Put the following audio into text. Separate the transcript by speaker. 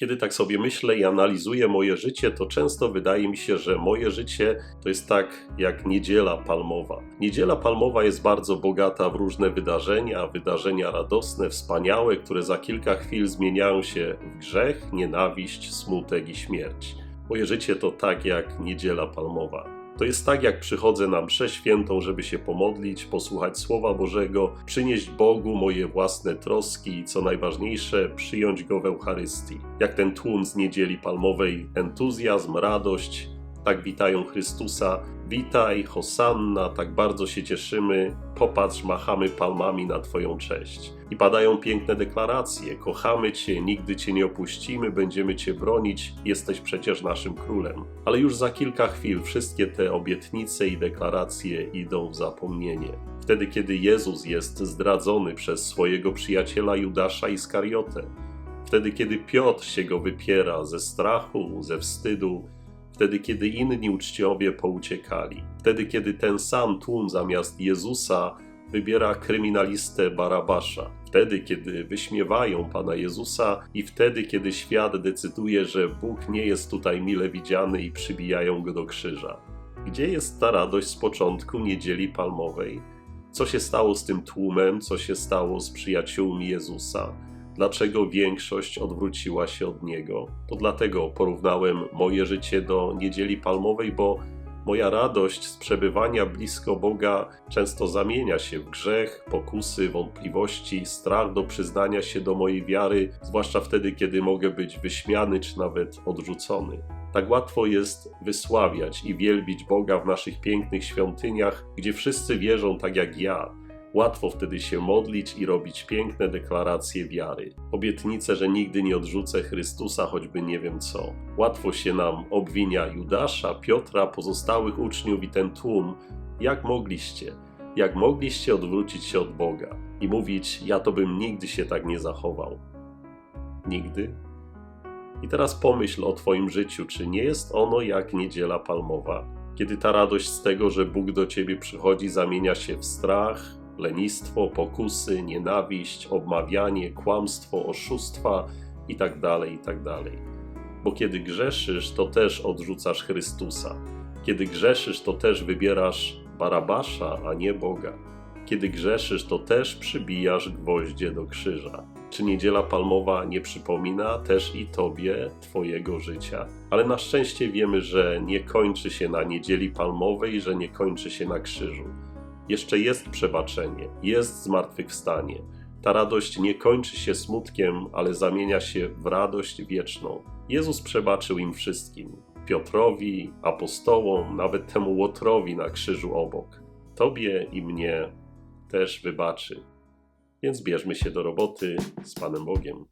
Speaker 1: Kiedy tak sobie myślę i analizuję moje życie, to często wydaje mi się, że moje życie to jest tak jak niedziela palmowa. Niedziela palmowa jest bardzo bogata w różne wydarzenia, wydarzenia radosne, wspaniałe, które za kilka chwil zmieniają się w grzech, nienawiść, smutek i śmierć. Moje życie to tak jak niedziela palmowa. To jest tak, jak przychodzę na mszę świętą, żeby się pomodlić, posłuchać Słowa Bożego, przynieść Bogu moje własne troski i co najważniejsze, przyjąć Go w Eucharystii. Jak ten tłum z niedzieli palmowej, entuzjazm, radość, tak witają Chrystusa. Witaj, Hosanna, tak bardzo się cieszymy. Popatrz, machamy palmami na Twoją cześć. I padają piękne deklaracje: Kochamy Cię, nigdy Cię nie opuścimy, będziemy Cię bronić, jesteś przecież naszym królem. Ale już za kilka chwil wszystkie te obietnice i deklaracje idą w zapomnienie. Wtedy, kiedy Jezus jest zdradzony przez swojego przyjaciela Judasza Iskariotę. Wtedy, kiedy Piotr się go wypiera ze strachu, ze wstydu, wtedy kiedy inni uczciowie pouciekali, wtedy kiedy ten sam tłum zamiast Jezusa wybiera kryminalistę Barabasza, wtedy kiedy wyśmiewają Pana Jezusa i wtedy kiedy świat decyduje, że Bóg nie jest tutaj mile widziany i przybijają go do krzyża. Gdzie jest ta radość z początku niedzieli palmowej? Co się stało z tym tłumem, co się stało z przyjaciółmi Jezusa? Dlaczego większość odwróciła się od niego. To dlatego porównałem moje życie do niedzieli palmowej, bo moja radość z przebywania blisko Boga często zamienia się w grzech, pokusy, wątpliwości, strach do przyznania się do mojej wiary, zwłaszcza wtedy, kiedy mogę być wyśmiany czy nawet odrzucony. Tak łatwo jest wysławiać i wielbić Boga w naszych pięknych świątyniach, gdzie wszyscy wierzą tak jak ja, Łatwo wtedy się modlić i robić piękne deklaracje wiary. Obietnice, że nigdy nie odrzucę Chrystusa, choćby nie wiem co. Łatwo się nam obwinia Judasza, Piotra, pozostałych uczniów i ten tłum. Jak mogliście? Jak mogliście odwrócić się od Boga i mówić: Ja to bym nigdy się tak nie zachował? Nigdy? I teraz pomyśl o Twoim życiu, czy nie jest ono jak niedziela palmowa, kiedy ta radość z tego, że Bóg do Ciebie przychodzi, zamienia się w strach, lenistwo, pokusy, nienawiść, obmawianie, kłamstwo, oszustwa itd., itd. Bo kiedy grzeszysz, to też odrzucasz Chrystusa. Kiedy grzeszysz, to też wybierasz Barabasza, a nie Boga. Kiedy grzeszysz, to też przybijasz gwoździe do krzyża. Czy niedziela palmowa nie przypomina też i tobie twojego życia? Ale na szczęście wiemy, że nie kończy się na niedzieli palmowej, że nie kończy się na krzyżu. Jeszcze jest przebaczenie, jest zmartwychwstanie. Ta radość nie kończy się smutkiem, ale zamienia się w radość wieczną. Jezus przebaczył im wszystkim Piotrowi, apostołom, nawet temu łotrowi na krzyżu obok. Tobie i mnie też wybaczy. Więc bierzmy się do roboty z Panem Bogiem.